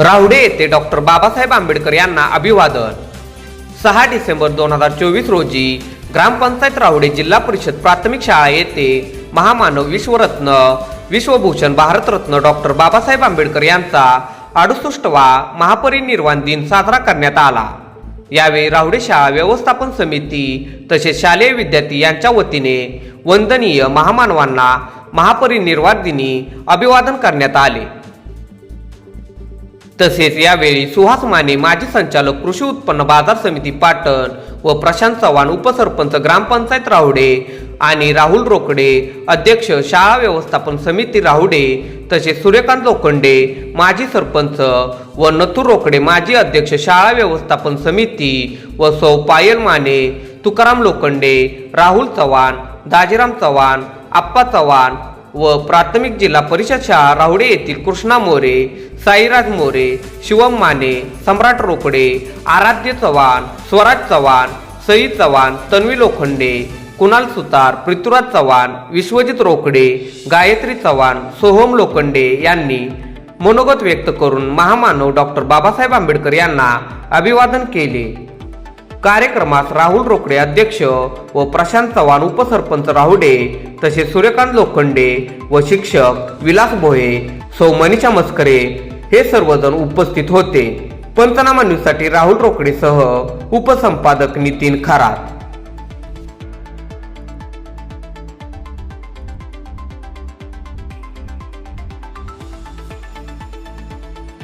राहुडे येथे डॉक्टर बाबासाहेब आंबेडकर यांना अभिवादन. सहा डिसेंबर दोन हजार चोवीस रोजी ग्रामपंचायत राहुडे जिल्हा परिषद प्राथमिक शाळा येथे महामानव विश्वरत्न विश्वभूषण भारतरत्न डॉक्टर बाबासाहेब आंबेडकर यांचा अडुसष्टवा महापरिनिर्वाण दिन साजरा करण्यात आला. यावेळी राहुडे शाळा व्यवस्थापन समिती तसेच शालेय विद्यार्थी यांच्या वतीने वंदनीय महामानवांना महापरिनिर्वाण दिनी अभिवादन करण्यात आले. तसेच यावेळी सुहास माने माजी संचालक कृषी उत्पन्न बाजार समिती पाटण व प्रशांत चव्हाण उपसरपंच ग्रामपंचायत राहुडे आणि राहुल रोकडे अध्यक्ष शाळा व्यवस्थापन समिती राहुडे तसेच सूर्यकांत लोखंडे माजी सरपंच व नथूर रोकडे माजी अध्यक्ष शाळा व्यवस्थापन समिती व सौ पायल माने तुकाराम लोखंडे राहुल चव्हाण दाजीराम चव्हाण आप्पा चव्हाण व प्राथमिक जिल्हा परिषद शाळा राहुडे येथील कृष्णा मोरे साईराज मोरे शिवम माने सम्राट रोकडे आराध्य चव्हाण स्वराज चव्हाण सई चव्हाण तन्वी लोखंडे कुणाल सुतार पृथ्वीराज चव्हाण विश्वजित रोकडे गायत्री चव्हाण सोहम लोखंडे यांनी मनोगत व्यक्त करून महामानव डॉक्टर बाबासाहेब आंबेडकर यांना अभिवादन केले. कार्यक्रमास राहुल रोकडे अध्यक्ष व प्रशांत चव्हाण उपसरपंच राहुडे तसेच सूर्यकांत लोखंडे व शिक्षक विलास भोये सौ मनीषा मस्करे हे सर्वजण उपस्थित होते. पंचनामा न्यूजसाठी राहुल रोकडेसह उपसंपादक नितीन खरात.